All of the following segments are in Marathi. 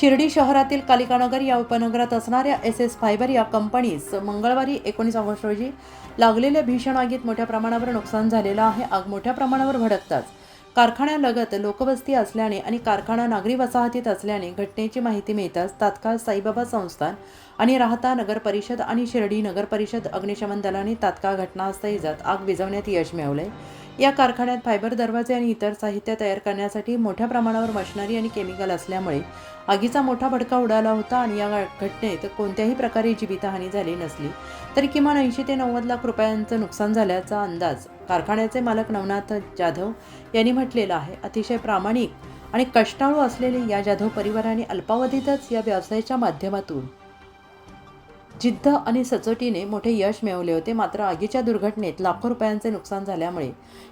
शिर्डी शहरातील कालिकानगर या उपनगरात असणाऱ्या एस एस फायबर या कंपनीस मंगळवारी एकोणीस ऑगस्ट रोजी लागलेल्या भीषण आगीत मोठ्या प्रमाणावर नुकसान झालेलं आहे. आग मोठ्या प्रमाणावर भडकताच. कारखान्यालगत लोकवस्ती असल्याने आणि कारखाना नागरी वसाहतीत असल्याने घटनेची माहिती मिळताच तात्काळ साईबाबा संस्थान आणि राहता नगर परिषद आणि शिर्डी नगर परिषद अग्निशमन दलाने तात्काळ घटनास्थळी जात आग विझवण्यात यश मिळवले या कारखान्यात फायबर दरवाजे आणि इतर साहित्य तयार करण्यासाठी मोठ्या प्रमाणावर मशिनरी आणि केमिकल असल्यामुळे आगीचा मोठा भडका उडाला होता आणि या घटनेत कोणत्याही प्रकारे जीवितहानी झाली नसली तरी किमान ऐंशी ते नव्वद लाख रुपयांचं नुकसान झाल्याचा अंदाज कारखान्याचे मालक नवनाथ जाधव यांनी म्हटलेला आहे. अतिशय प्रामाणिक आणि कष्टाळू असलेले या जाधव परिवाराने अल्पावधीतच या व्यवसायाच्या माध्यमातून जिद्द आणि सचोटीने मोठे यश मिळवले होते. मात्र आगीच्या दुर्घटनेत लाखो रुपयांचे नुकसान झाल्यामुळे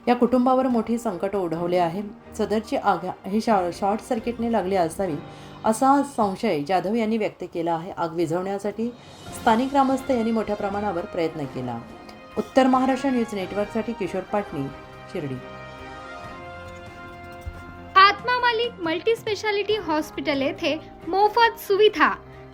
या कुटुंबावर मोठे संकट ओढवले आहे. सदरची आग ही शॉ शॉर्ट सर्किटने लागली असावी असा संशय जाधव यांनी व्यक्त केला आहे. आग विझवण्यासाठी स्थानिक ग्रामस्थ यांनी मोठ्या प्रमाणावर प्रयत्न केला. उत्तर महाराष्ट्र न्यूज नेटवर्कसाठी Kishor Patni Shirdi. Atma Malik multi speciality hospital येथे मोफत सुविधा